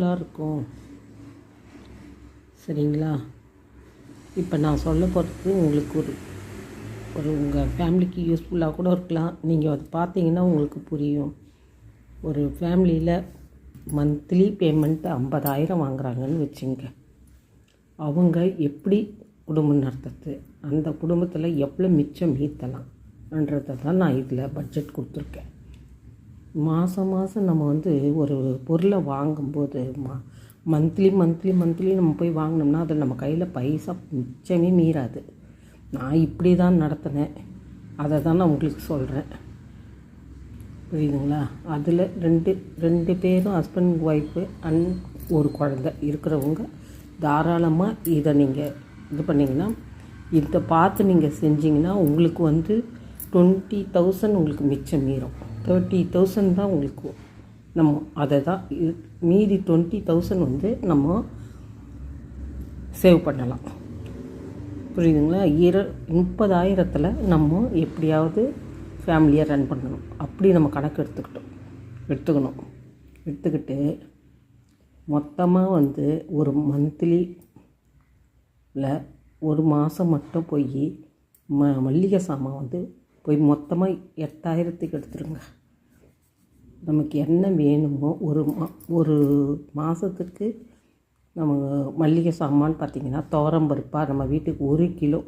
நல்லா இருக்கும் சரிங்களா? இப்போ நான் சொல்ல போகிறது உங்களுக்கு ஒரு ஒரு உங்கள் ஃபேமிலிக்கு யூஸ்ஃபுல்லாக கூட இருக்கலாம். நீங்கள் அதை பார்த்தீங்கன்னா உங்களுக்கு புரியும். ஒரு ஃபேமிலியில் மந்த்லி பேமெண்ட் ஐம்பதாயிரம் வாங்குறாங்கன்னு வச்சுங்க. அவங்க எப்படி குடும்பம் நடத்துறது? அந்த குடும்பத்தில் எவ்வளோ மிச்சம் மீத்தலாம்ன்றதை தான் நான் இதில் பட்ஜெட் கொடுத்துருக்கேன். மாதம் மாதம் நம்ம வந்து ஒரு பொருளை வாங்கும்போது மா மந்த்லி மந்த்லி மந்த்லி நம்ம போய் வாங்கினோம்னா அதில் நம்ம கையில் பைசா மிச்சமே மீறாது. நான் இப்படி தான் நடத்தினேன். அதை தான் நான் உங்களுக்கு சொல்கிறேன் புரியுதுங்களா? அதில் ரெண்டு ரெண்டு பேரும் ஹஸ்பண்ட் ஒய்ஃபு அண்ட் ஒரு குழந்த இருக்கிறவங்க தாராளமாக இதை நீங்கள் இது பண்ணிங்கன்னா இதை பார்த்து நீங்கள் செஞ்சிங்கன்னா உங்களுக்கு வந்து டுவெண்ட்டி தௌசண்ட் உங்களுக்கு மிச்சம் மீறும். தேர்ட்டி தௌசண்ட் தான் உங்களுக்கு. நம்ம அதை தான் மீதி டுவெண்ட்டி தௌசண்ட் வந்து நம்ம சேவ் பண்ணலாம். புரியுதுங்களா? இர முப்பதாயிரத்தில் நம்ம எப்படியாவது ஃபேமிலியை ரன் பண்ணணும். அப்படி நம்ம கணக்கு எடுத்துக்கிட்டோம். எடுத்துக்கணும். எடுத்துக்கிட்டு மொத்தமாக வந்து ஒரு மந்த்லியில் ஒரு மாதம் மட்டும் போய் ம மல்லிகை சாமான் வந்து போய் மொத்தமாக எட்டாயிரத்துக்கு எடுத்துருங்க. நமக்கு என்ன வேணுமோ ஒரு மா ஒரு மாதத்துக்கு நம்ம மல்லிகை சாமான் பார்த்திங்கன்னா துவரம்பருப்பாக நம்ம வீட்டுக்கு ஒரு கிலோ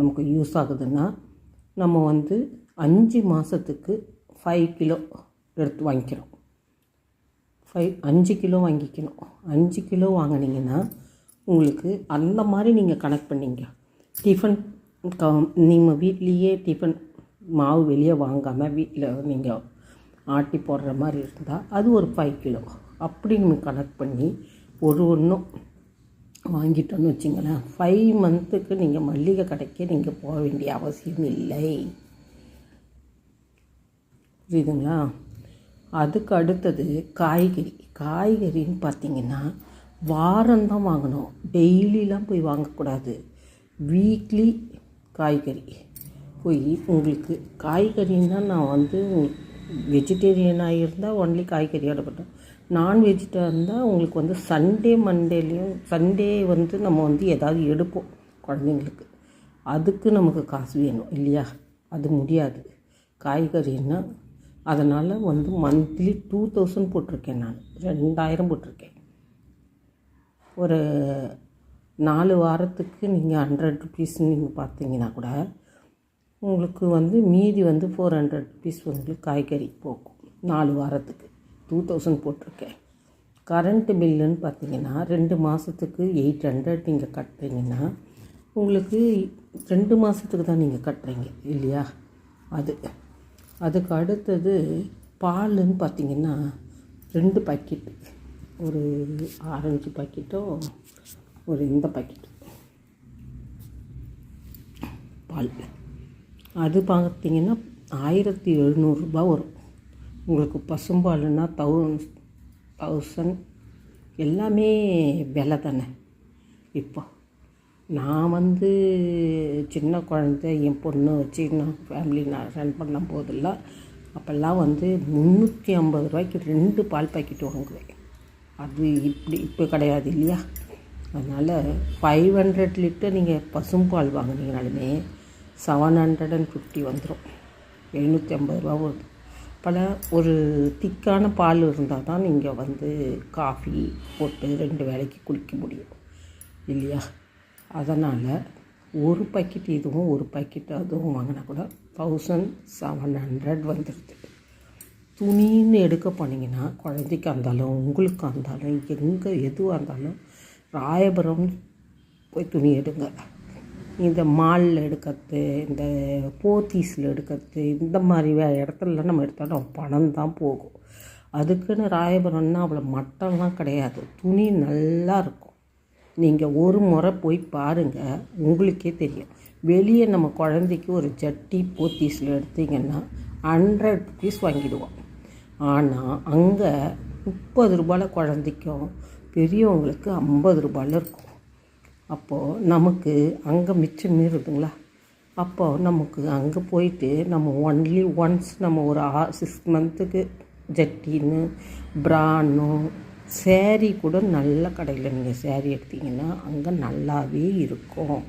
நமக்கு யூஸ் ஆகுதுன்னா நம்ம வந்து அஞ்சு மாதத்துக்கு ஃபைவ் கிலோ எடுத்து வாங்கிக்கிறோம். ஃபைவ் அஞ்சு கிலோ வாங்கிக்கணும். அஞ்சு கிலோ வாங்கினீங்கன்னா உங்களுக்கு அந்த மாதிரி நீங்கள் கனெக்ட் பண்ணீங்க. டிஃபன் நீங்கள் வீட்லேயே டிஃபன் மாவு வெளியே வாங்காமல் வீட்டில் நீங்கள் ஆட்டி போடுற மாதிரி இருந்தால் அது ஒரு ஃபைவ் கிலோ. அப்படி நீங்கள் கனெக்ட் பண்ணி ஒரு ஒன்றும் வாங்கிட்டோன்னு வச்சிங்களேன். ஃபைவ் மந்த்துக்கு நீங்கள் மல்லிகை கடைக்கே நீங்கள் போக வேண்டிய அவசியம் இல்லை. புரியுதுங்களா? அதுக்கு அடுத்தது காய்கறி. காய்கறின்னு பார்த்தீங்கன்னா வாரம்தான் வாங்கணும். டெய்லிலாம் போய் வாங்கக்கூடாது. வீக்லி காய்கறி. போய் உங்களுக்கு காய்கறின்னா நான் வந்து வெஜிடேரியனாக இருந்தால் ஒன்லி காய்கறி ஆடப்பட்டேன் நான் வெஜிட்டாக இருந்தால் உங்களுக்கு வந்து சண்டே மண்டேலேயும் சண்டே வந்து நம்ம வந்து ஏதாவது எடுப்போம் குழந்தைங்களுக்கு. அதுக்கு நமக்கு காசு வேணும் இல்லையா? அது முடியாது. காய்கறின்னா அதனால் வந்து மந்த்லி டூ தௌசண்ட் போட்டிருக்கேன் நான். ரெண்டாயிரம் போட்டிருக்கேன். ஒரு நாலு வாரத்துக்கு நீங்கள் ஹண்ட்ரட் ருபீஸ்ன்னு நீங்கள் பார்த்தீங்கன்னா கூட உங்களுக்கு வந்து மீதி வந்து ஃபோர் ஹண்ட்ரட் ருபீஸ் வந்து காய்கறி போகும். நாலு வாரத்துக்கு. டூ தௌசண்ட் போட்டிருக்கேன். கரண்ட்டு பில்லுன்னு பார்த்தீங்கன்னா ரெண்டு மாதத்துக்கு எயிட் ஹண்ட்ரட் நீங்கள் கட்டுறீங்கன்னா உங்களுக்கு ரெண்டு மாதத்துக்கு தான் நீங்கள் கட்டுறீங்க இல்லையா? அது. அதுக்கு அடுத்தது பாலுன்னு பார்த்தீங்கன்னா ரெண்டு பாக்கெட்டு ஒரு ஆரஞ்சு பாக்கெட்டும் ஒரு இந்த பாக்கெட்டு பால். அது பார்த்தீங்கன்னா ஆயிரத்தி எழுநூறுபா வரும். உங்களுக்கு பசும்பாலுன்னா தௌ தௌசண்ட் எல்லாமே விலை தானே. இப்போ நான் வந்து சின்ன குழந்தை என் பொண்ணு வச்சு நான் ஃபேமிலி நான் ரன் பண்ணும் போதெல்லாம் அப்போல்லாம் வந்து முந்நூற்றி ஐம்பது ரூபாய்க்கு ரெண்டு பால் பாக்கெட் வாங்குவேன். அது இப்படி இப்போ கிடையாது இல்லையா? அதனால் ஃபைவ் ஹண்ட்ரட் லிட்டர் நீங்கள் பசும்பால் வாங்கினீங்கனாலுமே செவன் ஹண்ட்ரட் அண்ட் ஃபிஃப்டி வந்துடும் எழுநூற்றி ஐம்பது ரூபா வருது பல ஒரு திக்கான பால் இருந்தால் தான் நீங்கள் வந்து காஃபி போட்டு ரெண்டு வேளைக்கு குளிக்க முடியும். இல்லையா? அதனால் ஒரு பாக்கெட் இதுவும் ஒரு பாக்கெட் அதுவும் வாங்கினா கூட தௌசண்ட் செவன் ஹண்ட்ரட் வந்துடுது துணின்னு எடுக்க போனீங்கன்னா குழந்தைக்கு இருந்தாலும் உங்களுக்கு இருந்தாலும் எங்கே எதுவாக இருந்தாலும் ராயபுரம் போய் துணி எடுங்க. இந்த மாலில் எடுக்கிறது இந்த போத்தீஸில் எடுக்கிறது இந்த மாதிரி வே இடத்துலலாம் நம்ம எடுத்தாலும் பணம் தான் போகும். அதுக்குன்னு ராயபுரம்னா அவ்வளோ மட்டம்லாம் கிடையாது. துணி நல்லா இருக்கும். நீங்கள் ஒரு முறை போய் பாருங்கள் உங்களுக்கே தெரியும். வெளியே நம்ம குழந்தைக்கு ஒரு ஜட்டி போத்தீஸில் எடுத்திங்கன்னா ஹண்ட்ரட் ருபீஸ் வாங்கிடுவோம். ஆனால் அங்கே முப்பது ரூபாயில் குழந்தைக்கும் பெரியவங்களுக்கு ஐம்பது ரூபாயில் இருக்கும். அப்போது நமக்கு அங்கே மிச்சம் மீறுதுங்களா அப்போது நமக்கு அங்கே போயிட்டு நம்ம ஒன்லி ஒன்ஸ் நம்ம ஒரு ஆ சிக்ஸ் மந்த்துக்கு ஜட்டின்னு பிரான்னு சேரீ கூட நல்ல கடையில் நீங்கள் சேரீ எடுத்தீங்கன்னா அங்கே நல்லாவே இருக்கும்.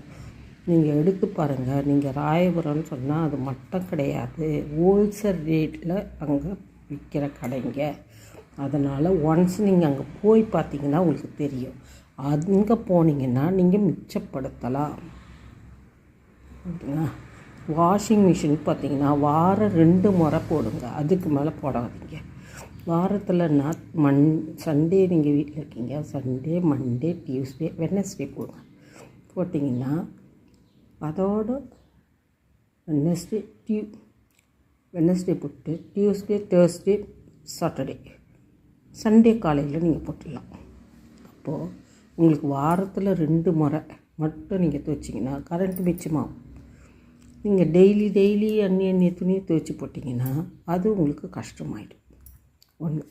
நீங்கள் எடுத்து பாருங்கள் நீங்கள் ராயபுரம்னு சொன்னால் அது மட்டும் கிடையாது. ஹோல்சேல் ரேட்டில் அங்கே விற்கிற கடைங்க. அதனால் ஒன்ஸ் நீங்கள் அங்கே போய் பார்த்தீங்கன்னா உங்களுக்கு தெரியும். அங்கே போனீங்கன்னா நீங்கள் மிச்சப்படுத்தலாம். ஓகேங்களா? வாஷிங் மிஷின் பார்த்தீங்கன்னா வாரம் ரெண்டு முறை போடுங்க. அதுக்கு மேலே போடாதீங்க. வாரத்தில் நான் மண் சண்டே நீங்கள் வீட்டில் இருக்கீங்க. சண்டே மண்டே டியூஸ்டே வெட்னஸ்டே போடுங்க. போட்டிங்கன்னா அதோடு வெட்னஸ்டே டியூ வெட்னஸ்டே போட்டு டியூஸ்டே தேர்ஸ்டே சாட்டர்டே சண்டே காலையில் நீங்கள் போட்டுடலாம். அப்போது உங்களுக்கு வாரத்தில் ரெண்டு முறை மட்டும் நீங்கள் துவைச்சிங்கன்னா கரண்ட் மிச்சமாகும் நீங்கள் டெய்லி டெய்லி அந்நிய அந்நிய துணியை துவைச்சி போட்டிங்கன்னா அது உங்களுக்கு கஷ்டமாயிடும். ஒன்று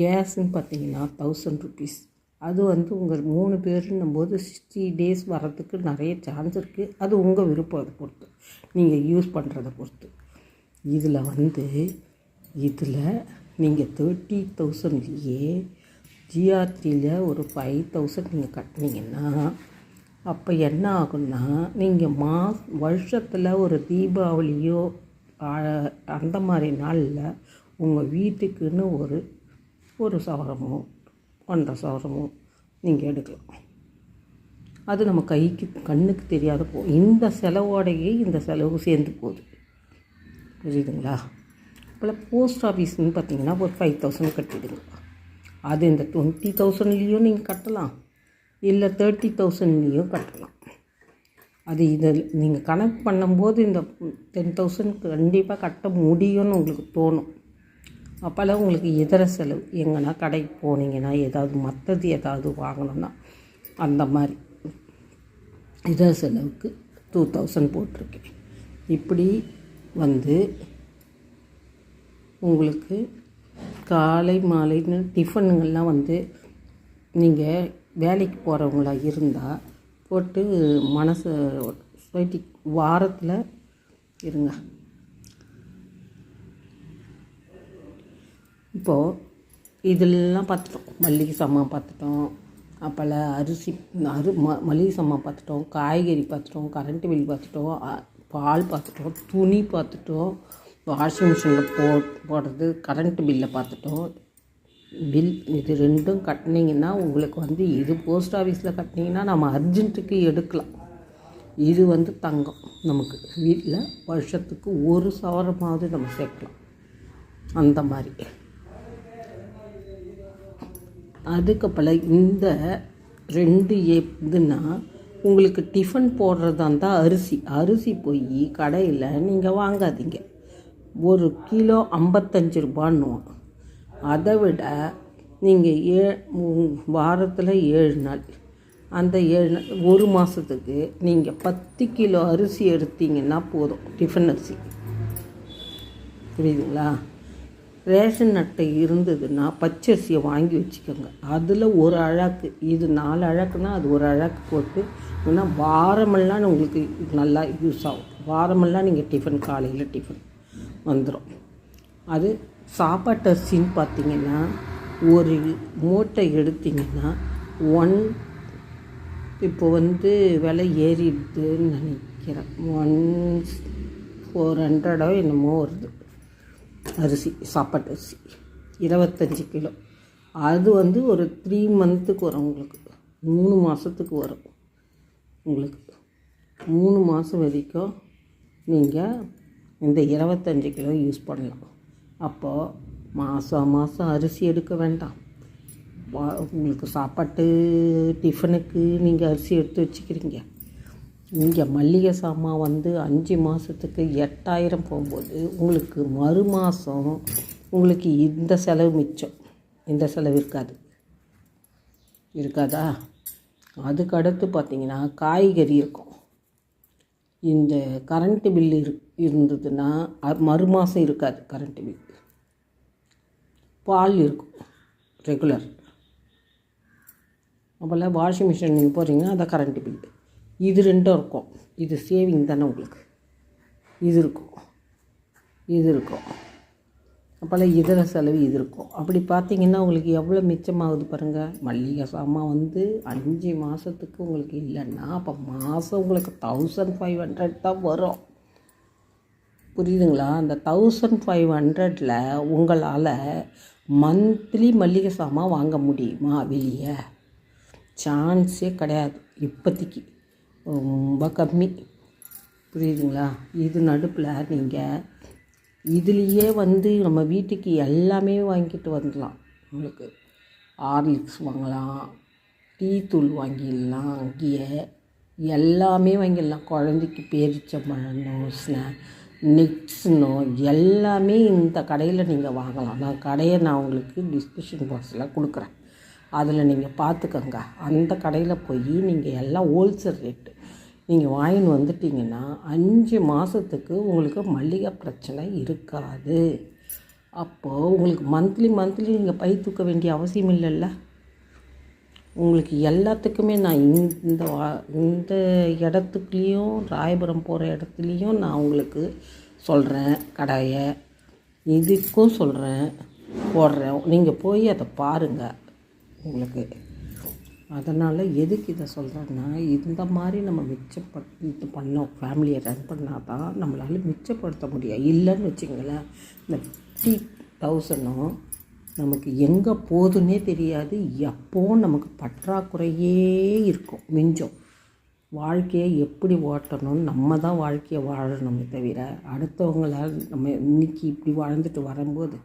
கேஸுன்னு பார்த்தீங்கன்னா தௌசண்ட் ருபீஸ் அது வந்து உங்கள் மூணு பேருன்னும் போது சிக்ஸ்டி டேஸ் வர்றதுக்கு நிறைய சான்ஸ் இருக்குது அது உங்கள் விருப்பம் அதை பொறுத்து. நீங்கள் யூஸ் பண்ணுறத பொறுத்து. இதில் வந்து இதில் நீங்கள் தேர்ட்டி தௌசண்ட்லேயே ஜிஆர்டியில் ஒரு ஃபைவ் தௌசண்ட் நீங்கள் கட்டினீங்கன்னா அப்போ என்ன ஆகும்னா நீங்கள் மா வருஷத்தில் ஒரு தீபாவளியோ அந்த மாதிரி நாளில் உங்கள் வீட்டுக்குன்னு ஒரு ஒரு சவரமோ ஒன்றரை சவரமோ நீங்கள் எடுக்கலாம். அது நம்ம கைக்கு கண்ணுக்கு தெரியாத போ இந்த செலவோடையே இந்த செலவு சேர்ந்து போகுது. புரியுதுங்களா? இப்போலாம் போஸ்ட் ஆஃபீஸ்னு பார்த்தீங்கன்னா ஒரு ஃபைவ் தௌசண்ட் கட்டிடுங்க. அது இந்த டுவெண்ட்டி தௌசண்ட்லேயும் நீங்கள் கட்டலாம். இல்லை தேர்ட்டி தௌசண்ட்லேயும் கட்டலாம். அது இதை நீங்கள் கணக்கு பண்ணும்போது இந்த டென் தௌசண்ட் கண்டிப்பாக கட்ட முடியும்னு உங்களுக்கு தோணும். அப்போல்லாம் உங்களுக்கு இதர செலவு எங்கன்னா கடைக்கு போனீங்கன்னா ஏதாவது மற்றது ஏதாவது வாங்கணும்னா அந்த மாதிரி இதர செலவுக்கு டூ தௌசண்ட் போட்டிருக்கேன். இப்படி வந்து உங்களுக்கு காலை மாலைன்னு டிஃபனுங்கள்லாம் வந்து நீங்கள் வேலைக்கு போகிறவங்களா இருந்தால் போட்டு மனசை சொசைட்டி வாரத்தில் இருங்க. இப்போது இதெல்லாம் பார்த்துட்டோம். மல்லிகை சாமான் பார்த்துட்டோம். அப்போல்லாம் அரிசி அரு ம மளிகை சாமான் பார்த்துட்டோம். காய்கறி பார்த்துட்டோம். கரண்ட்டு பில் பார்த்துட்டோம். பால் பார்த்துட்டோம். துணி பார்த்துட்டோம். வாஷிங் மிஷினில் போ போடுறது கரண்ட்டு பில்லை பார்த்துட்டோம். பில் இது ரெண்டும் கட்டினீங்கன்னா உங்களுக்கு வந்து இது போஸ்ட் ஆஃபீஸில் கட்டினீங்கன்னா நம்ம அர்ஜென்ட்டுக்கு எடுக்கலாம். இது வந்து தங்கம் நமக்கு. வீட்டில் வருஷத்துக்கு ஒரு சவரமாவது நம்ம சேர்க்கலாம். அந்த மாதிரி. அதுக்கப்புறம் இந்த ரெண்டு எதுன்னா உங்களுக்கு டிஃபன் போடுறதா இருந்தால் அரிசி. அரிசி போய் கடையில் நீங்கள் வாங்காதீங்க. ஒரு கிலோ ஐம்பத்தஞ்சு ரூபான்னுவோம் அதை விட நீங்கள் ஏ வாரத்தில் ஏழு நாள். அந்த ஏழு நாள் ஒரு மாதத்துக்கு நீங்கள் பத்து கிலோ அரிசி எடுத்தீங்கன்னா போதும் டிஃபன் அரிசி. புரியுதுங்களா? ரேஷன் அட்டை இருந்ததுன்னா பச்சரிசியை வாங்கி வச்சுக்கோங்க. அதில் ஒரு அழாக்கு இது நாலு அழகுனா அது ஒரு அழகு போட்டு ஏன்னா வாரமெல்லாம் உங்களுக்கு நல்லா யூஸ் ஆகும். வாரமெல்லாம் நீங்கள் டிஃபன் காலையில் டிஃபன். வந்துடும் அது சாப்பாட்டு அரிசின்னு பார்த்தீங்கன்னா ஒரு மூட்டை எடுத்திங்கன்னா ஒன் இப்போ வந்து விலை ஏறிடுதுன்னு நினைக்கிறேன். ஒன் ஃபோர் ஹண்ட்ரடோ என்னமோ வருது. அரிசி சாப்பாட்டு அரிசி. இருபத்தஞ்சி கிலோ. அது வந்து ஒரு த்ரீ மந்த்துக்கு வரும் உங்களுக்கு. மூணு மாதத்துக்கு வரும். உங்களுக்கு. மூணு மாதம் வரைக்கும் நீங்கள் இந்த இருபத்தஞ்சி கிலோ யூஸ் பண்ணலாம். அப்போது மாதம் மாதம் அரிசி எடுக்க வேண்டாம். உங்களுக்கு சாப்பாட்டு டிஃபனுக்கு நீங்கள் அரிசி எடுத்து வச்சுக்கிறீங்க. இங்கே மல்லிகை சாமான் வந்து அஞ்சு மாதத்துக்கு எட்டாயிரம் போகும்போது உங்களுக்கு மறு மாதம் உங்களுக்கு இந்த செலவு மிச்சம். இந்த செலவு இருக்காது. இருக்காதா? அதுக்கு அடுத்து பார்த்தீங்கன்னா காய்கறி இருக்கும். இந்த கரண்ட்டு பில் இரு இருந்ததுன்னா மறு மாதம் இருக்காது கரண்ட்டு பில். பால் இருக்கும் ரெகுலர் அப்போல்லாம் வாஷிங் மிஷின் நீங்கள் போகிறீங்கன்னா அதை கரண்ட்டு பில். இது ரெண்டும் இருக்கும். இது சேவிங் தானே உங்களுக்கு. இது இருக்கும். இது இருக்கும். பல இதர செலவு இது இருக்கும். அப்படி பார்த்தீங்கன்னா உங்களுக்கு எவ்வளோ மிச்சமாகுது பாருங்கள் மல்லிகை சாமான் வந்து அஞ்சு மாதத்துக்கு உங்களுக்கு இல்லைன்னா அப்போ மாதம் உங்களுக்கு தௌசண்ட் ஃபைவ் ஹண்ட்ரட் தான் வரும். புரியுதுங்களா? அந்த தௌசண்ட் ஃபைவ் ஹண்ட்ரடில் உங்களால் மந்த்லி மல்லிகை சாமான் வாங்க முடியுமா வெளியே? சான்ஸே கிடையாது. இப்போதைக்கு. ரொம்ப கம்மி. புரியுதுங்களா? இது நடுப்பில் நீங்கள் இதுலேயே வந்து நம்ம வீட்டுக்கு எல்லாமே வாங்கிட்டு வந்துடலாம். உங்களுக்கு ஹார்லிக்ஸ் வாங்கலாம் டீ தூள் வாங்கிடலாம் அங்கேயே எல்லாமே வாங்கிடலாம். குழந்தைக்கு பேரிச்சம்பழனோ ஸ்நா நெக்ஸ்னோ எல்லாமே இந்த கடையில் நீங்கள் வாங்கலாம். நான் கடையை நான் உங்களுக்கு டிஸ்கிரிப்ஷன் பாக்ஸில் கொடுக்குறேன். அதில் நீங்கள் பார்த்துக்கோங்க. அந்த கடையில் போய் நீங்கள் எல்லாம் ஹோல்சேல் ரேட்டு நீங்கள் வாங்கின்னு வந்துட்டிங்கன்னா அஞ்சு மாதத்துக்கு உங்களுக்கு மல்லிகை பிரச்சனை இருக்காது. அப்போது உங்களுக்கு மந்த்லி மந்த்லி நீங்கள் பை தூக்க வேண்டிய அவசியம் இல்லைல்ல? உங்களுக்கு எல்லாத்துக்குமே நான் இந்த வா இந்த இடத்துக்குலேயும் ராயபுரம் போகிற இடத்துலையும் நான் உங்களுக்கு சொல்கிறேன் கடையை. இதுக்கும் சொல்கிறேன் போடுறேன். நீங்கள் போய் அதை பாருங்கள் உங்களுக்கு அதனால் எதுக்கு இதை சொல்கிறேன்னா இந்த மாதிரி நம்ம மிச்சப்படுத்தி பண்ணோம் ஃபேமிலியை ரன் பண்ணால் தான் நம்மளால் மிச்சப்படுத்த முடியும். இல்லைன்னு வச்சுங்களேன் இந்த ஃபிஃப்டி தௌசண்டும் நமக்கு எங்கே போகுதுன்னே தெரியாது. எப்போவும் நமக்கு பற்றாக்குறையே இருக்கும் மிஞ்சம். வாழ்க்கையை எப்படி ஓட்டணும்னு நம்ம தான் வாழ்க்கையை வாழணுமே தவிர அடுத்தவங்களால் நம்ம இன்னைக்கு இப்படி வாழ்ந்துட்டு வரும்போது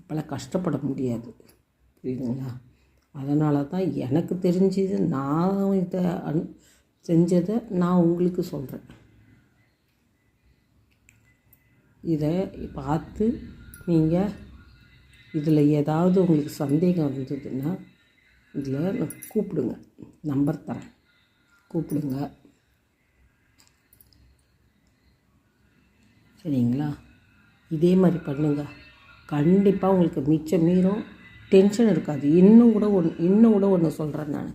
அப்போல்லாம் கஷ்டப்பட முடியாது. புரியுதுங்களா? அதனால தான் எனக்கு தெரிஞ்சது நான் இதை அன் செஞ்சதை நான் உங்களுக்கு சொல்கிறேன் இதை பார்த்து நீங்கள் இதில் ஏதாவது உங்களுக்கு சந்தேகம் இருந்ததுன்னா இதில் கூப்பிடுங்க. நம்பர் தரேன். கூப்பிடுங்க. சரிங்களா? இதே மாதிரி பண்ணுங்க. கண்டிப்பாக உங்களுக்கு மிச்சம் மீறும். டென்ஷன் இருக்காது. இன்னும் கூட ஒன்று இன்னும் கூட ஒன்று சொல்கிறேன் நான்.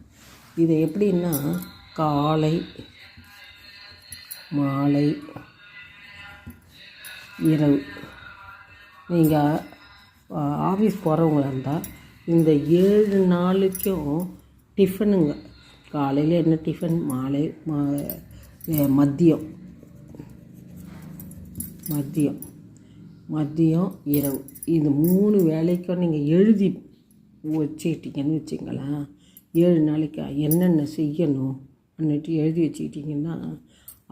இது எப்படின்னா காலை மாலை இரவு. நீங்கள் ஆஃபீஸ் போகிறவங்களா இருந்தால் இந்த ஏழு நாளைக்கும் டிஃபனுங்க காலையில் என்ன டிஃபன் மாலை மா- மதியம். மதியம். மதியம் இரவு. இந்த மூணு வேலைக்கும் நீங்கள் எழுதி வச்சுக்கிட்டீங்கன்னு வச்சுங்களேன். ஏழு நாளைக்கு என்னென்ன செய்யணும் அன்னிட்டு எழுதி வச்சுக்கிட்டிங்கன்னா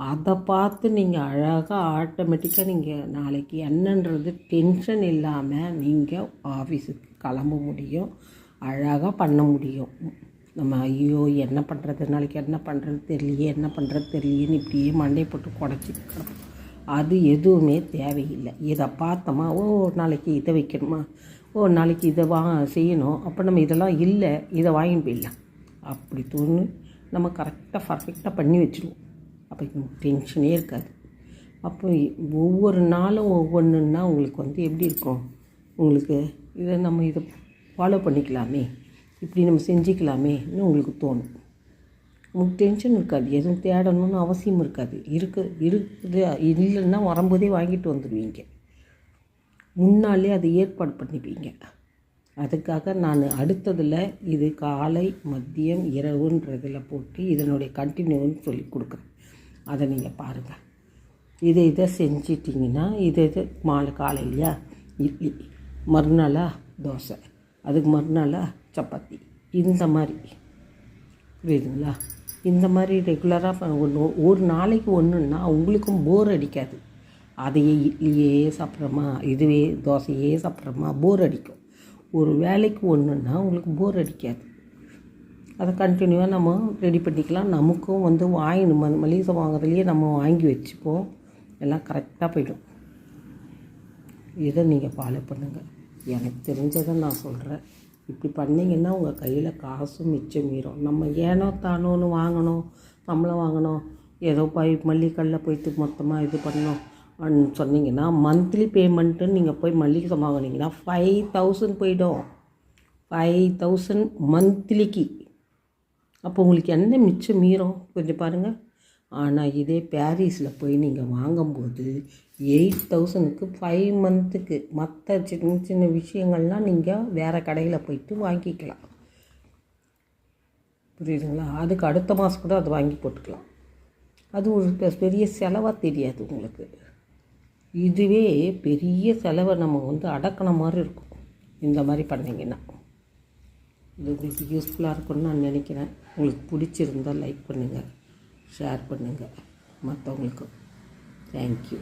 அதை பார்த்து நீங்கள் அழகாக ஆட்டோமேட்டிக்காக நீங்கள் நாளைக்கு என்னன்றது டென்ஷன் இல்லாமல் நீங்கள் ஆஃபீஸுக்கு கிளம்ப முடியும். அழகாக பண்ண முடியும். நம்ம ஐயோ என்ன பண்ணுறது நாளைக்கு என்ன பண்ணுறது தெரியலையே என்ன பண்ணுறது தெரியலையேன்னு இப்படியே மண்டை போட்டு குடச்சி அது எதுவுமே தேவையில்லை. இதை பார்த்தோமா ஓ நாளைக்கு இதை வைக்கணுமா? ஓ நாளைக்கு இதை வா செய்யணும். அப்போ நம்ம இதெல்லாம் இல்லை இதை வாங்கிட்டு போயிடலாம். அப்படி தோணு நம்ம கரெக்டாக பர்ஃபெக்டாக பண்ணி வச்சுருவோம். அப்போ டென்ஷனே இருக்காது. அப்போ ஒவ்வொரு நாளும் ஒவ்வொன்றுன்னா உங்களுக்கு வந்து எப்படி இருக்கும்? உங்களுக்கு இதை நம்ம இதை ஃபாலோ பண்ணிக்கலாமே. இப்படி நம்ம செஞ்சுக்கலாமேன்னு உங்களுக்கு தோணும். உங்களுக்கு டென்ஷன் இருக்காது. எதுவும் தேடணும்னு அவசியம் இருக்காது. இருக்கு இருக்குது இல்லைன்னா வரும்போதே வாங்கிட்டு வந்துடுவீங்க முன்னாலே அதை ஏற்பாடு பண்ணிப்பீங்க. அதுக்காக நான் அடுத்ததில் இது காலை மதியம் இரவுன்றதில் போட்டு இதனுடைய கண்டினியூன்னு சொல்லி கொடுக்குறேன். அதை நீங்கள் பாருங்கள் இதை இதை செஞ்சிட்டிங்கன்னா இதை இது மாலை காலையிலையா? இட்லி மறுநாளா தோசை அதுக்கு மறுநாளா சப்பாத்தி. இந்த மாதிரி. புரியுதுங்களா? இந்த மாதிரி ரெகுலராக ஒன்று ஒரு நாளைக்கு ஒன்றுன்னா உங்களுக்கும் போர் அடிக்காது. அதையே இட்லியே சாப்பிட்றோமா இதுவே தோசையே சாப்பிட்றோமா போர் அடிக்கும். ஒரு வேலைக்கு ஒன்றுன்னா உங்களுக்கு போர் அடிக்காது. அதை கண்டினியூவாக நம்ம ரெடி பண்ணிக்கலாம். நமக்கும் வந்து வாங்கணும் ம மளிகை வாங்குறதுலையே நம்ம வாங்கி வச்சுப்போம். எல்லாம் கரெக்டாக போயிடும். இதை நீங்கள் ஃபாலோ பண்ணுங்கள் எனக்கு தெரிஞ்சதை நான் சொல்கிறேன் இப்படி பண்ணிங்கன்னா உங்கள் கையில் காசும் மிச்சம் மீறும். நம்ம ஏனோ தானோன்னு வாங்கணும் சம்பளம் வாங்கணும். ஏதோ போய் மல்லிகைக்கல்லில் போயிட்டு மொத்தமாக இது பண்ணணும். சொன்னீங்கன்னா மந்த்லி பேமெண்ட்டுன்னு நீங்கள் போய் மல்லிகை சாமான் வாங்கினீங்கன்னா ஃபைவ் தௌசண்ட் போயிடும். ஃபைவ் தௌசண்ட் மந்த்லிக்கு அப்போ உங்களுக்கு என்ன மிச்சம் மீறும்? கொஞ்சம் பாருங்கள் ஆனால் இதே பாரிஸில் போய் நீங்கள் வாங்கும்போது எயிட் தௌசண்ட்க்கு ஃபைவ் மந்த்துக்கு மற்ற சின்ன சின்ன விஷயங்கள்லாம் நீங்கள் வேறு கடையில் போயிட்டு வாங்கிக்கலாம். புரியுதுங்களா? அதுக்கு அடுத்த மாதம் கூட அது வாங்கி போட்டுக்கலாம். அது ஒரு பெ- பெரிய செலவாக தெரியாது உங்களுக்கு. இதுவே பெரிய செலவை நம்ம வந்து அடக்கின மாதிரி இருக்கும். இந்த மாதிரி பண்ணிங்கன்னா. இது உங்களுக்கு யூஸ்ஃபுல்லாக இருக்கும்னு நான் நினைக்கிறேன். உங்களுக்கு பிடிச்சிருந்தால் லைக் பண்ணுங்கள் ஷேர் பண்ணுங்கள் மற்றவங்களுக்கும் தேங்க்யூ